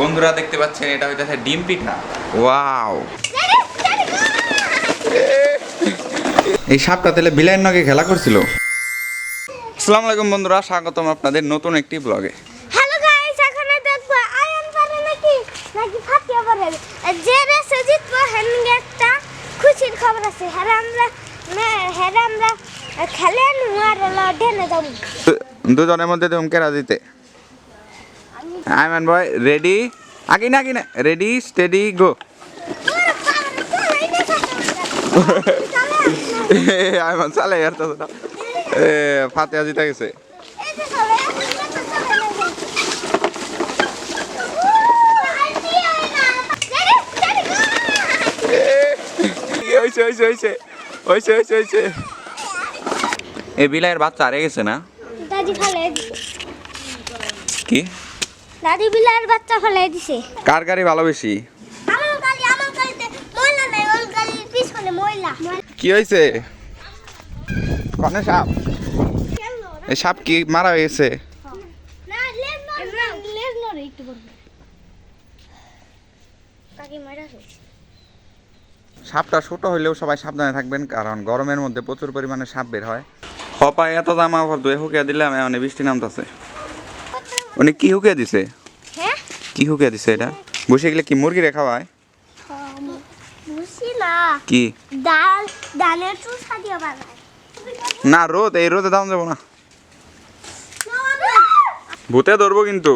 বন্ধুরা দেখতে পাচ্ছেন এটা হইতেছে ডিম পিঠা। ওয়াও। এই সাপটা তাহলে বিলাইয়ের নগে খেলা করছিল? আসসালামু আলাইকুম বন্ধুরা স্বাগতম আপনাদের নতুন একটি ব্লগে। হ্যালো গাইস এখানে দেখব আয়ন পারে নাকি নাকি ফাটিয়া পারে যে রেসে জিতবো হেনগে একটা খুশির খবর আছে। হ্যাঁ আমরা হ্যাঁ আমরা খেলে নুয়ার ঢেলে যাব দুজনের মধ্যে তুমি কেরা দিতে আইমান বয় রেডি আগে না আগে না রেডি স্টেডি গো আইমান চালে আর তো এ ফাতেহা জিতে গেছে হয়েছে হয়েছে হয়েছে হয়েছে হয়েছে হয়েছে এই বিলাইয়ের বাচ্চা আরে গেছে না কি দাদি বিলার বাচ্চা ফেলে দিছে। কার গাড়ি ভালো বেশি? আমার গাড়ি আমার গাড়িতে ময়লা নাই ওর গাড়ির পিছনে ময়লা। কি হয়েছে? কনে সাপ? এই সাপ কি মারা হয়েছে না লেজ নড়ে লেজ নড়ে একটু বড় তাকে মারা সাপটা ছোট হইলেও সবাই সাবধানে থাকবেন কারণ গরমের মধ্যে প্রচুর পরিমাণে সাপ বের হয়। হপায় এত জামা ধুয়ে হুকিয়ে দিলাম এমন বৃষ্টি নামতেছে। উনি কি হুকিয়ে দিছে? হ্যাঁ কি হুকিয়ে দিছে এটা? বসে গেলে কি মুরগি রেখা হয় কি? ডাল ডালের চুষা দিয়ে বানায় না। রোদ এই রোদে দাম যাব না। ভূতে ধরবো কিন্তু।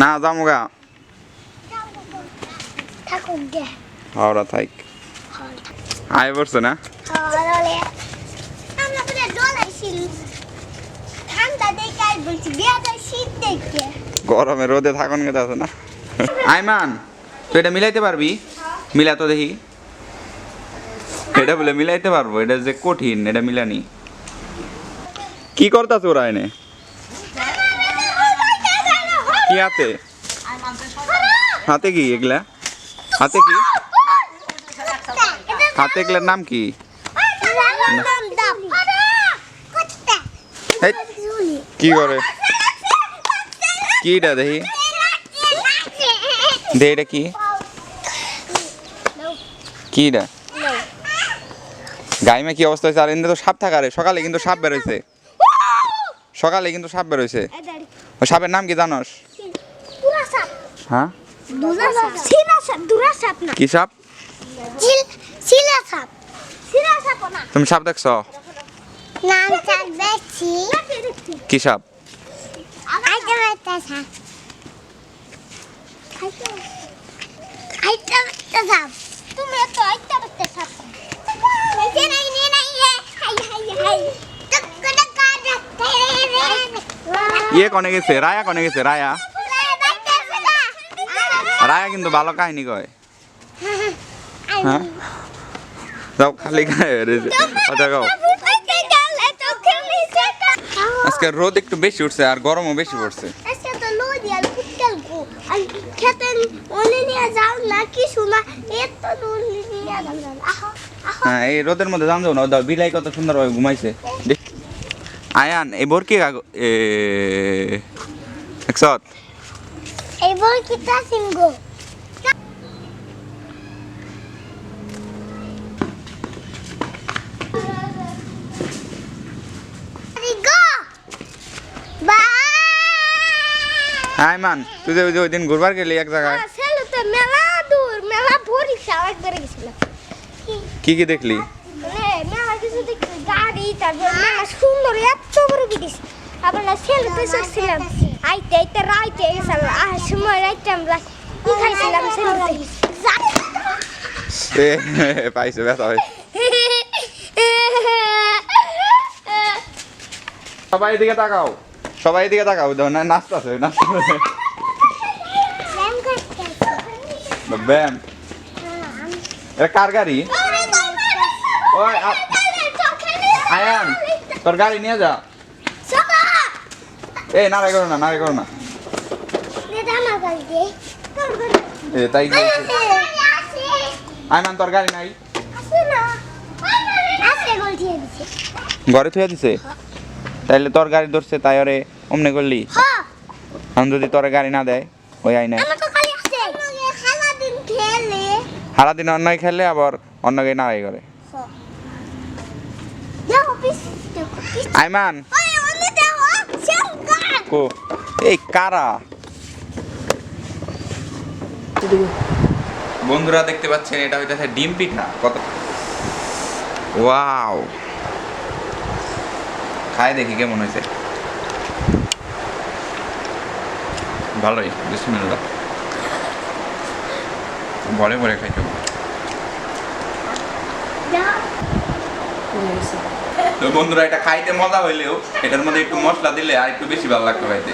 না থাকুন গে। হাওড়া থাইক। আয় পড়ছে না? গরমে রোদে থাকুন গেতে আছে না। আইমান তুই এটা মিলাইতে পারবি? মিলা তো দেখি। এটা বলে মিলাইতে পারব এটা যে কঠিন এটা মিলানি। কি করতাছ ওরা এনে? কি হাতে? হাতে কি এগুলা? হাতে কি? হাতে এগুলার নাম কি? কি করে? কি এটা দেখি। দে এটা কি? কি এটা গাইমে কি অবস্থা হয়েছে? আর এমনি তো সাপ থাকারে। সকালে কিন্তু সাপ বেরোইছে। সকালে কিন্তু সাপ বেরোইছে। ওই সাপের নাম কি জানোস? হ্যাঁ? কি সাপ? তুমি সাপ দেখছ? কি সাপ তুমি তো আইতা বলতে সাপ নাই নাই নাই হাই হাই হাই ইয়ে কনে গেছে রায়া কনে গেছে রায়া রায়া কিন্তু ভালো কাহিনী কয় হ্যাঁ যাও খালি গায়ে রয়েছে কথা কও আজকে রোদ একটু বেশি উঠছে আর গরমও বেশি পড়ছে। হ্যাঁ এই রোদের মধ্যে জানছো না দাও বিলাই কত সুন্দরভাবে ঘুমাইছে। দেখ। আয়ান এই বোর কি কাগজ এ একশত এবার কিতা সিংগো আয়মান তুই যে ওই যে ওই দিন ঘুরবার গেলি এক জায়গায়? তো মেলা দূর মেলা ভরি সাওয়াজ করে গেছিলাম। কি? কি দেখলি? মানে মেলা কিছু দেখছি গাড়ি তারপর মেলা সুন্দর এত বড় বিদেশ আবার না সেলুতে চড়ছিলাম আইতে আইতে রাইতে গেছিলাম। আর সময় রাইতে আমরা কি খাইছিলাম সেলুতে এ, পাইছে ব্যথা হয়েছে সবাই এদিকে তাকাও। সবাই এদিকে তাকাও না নাচতেছে নাচতেছে ব্যায়াম। এটা কার গাড়ি? ওই আয়ান তোর গাড়ি নিয়ে যা। এই নারে করো না নারে করো না। এ তাই। আয়মান তোর গাড়ি নাই? ঘরে থুয়ে দিছে? তাইলে তোর গাড়ি ধরছে তাই ওরে অমনে করলি? এখন যদি তোরে গাড়ি না দেয় ওই দিন খেলে সারাদিন অন্যায় খেলে আবার অন্যকে নাড়াই করে। আইমান। কো? এই কারা? বন্ধুরা দেখতে পাচ্ছেন এটা হইতেছে ডিম পিঠা। কত ওয়াও। খাই দেখি কেমন হয়েছে। ভালোই বিসমিল্লা ভরে ভরে। দেখো তো বন্ধুরা, এটা খাইতে মজা হইলেও এটার মধ্যে একটু মশলা দিলে আর একটু বেশি ভালো লাগতো খাইতে।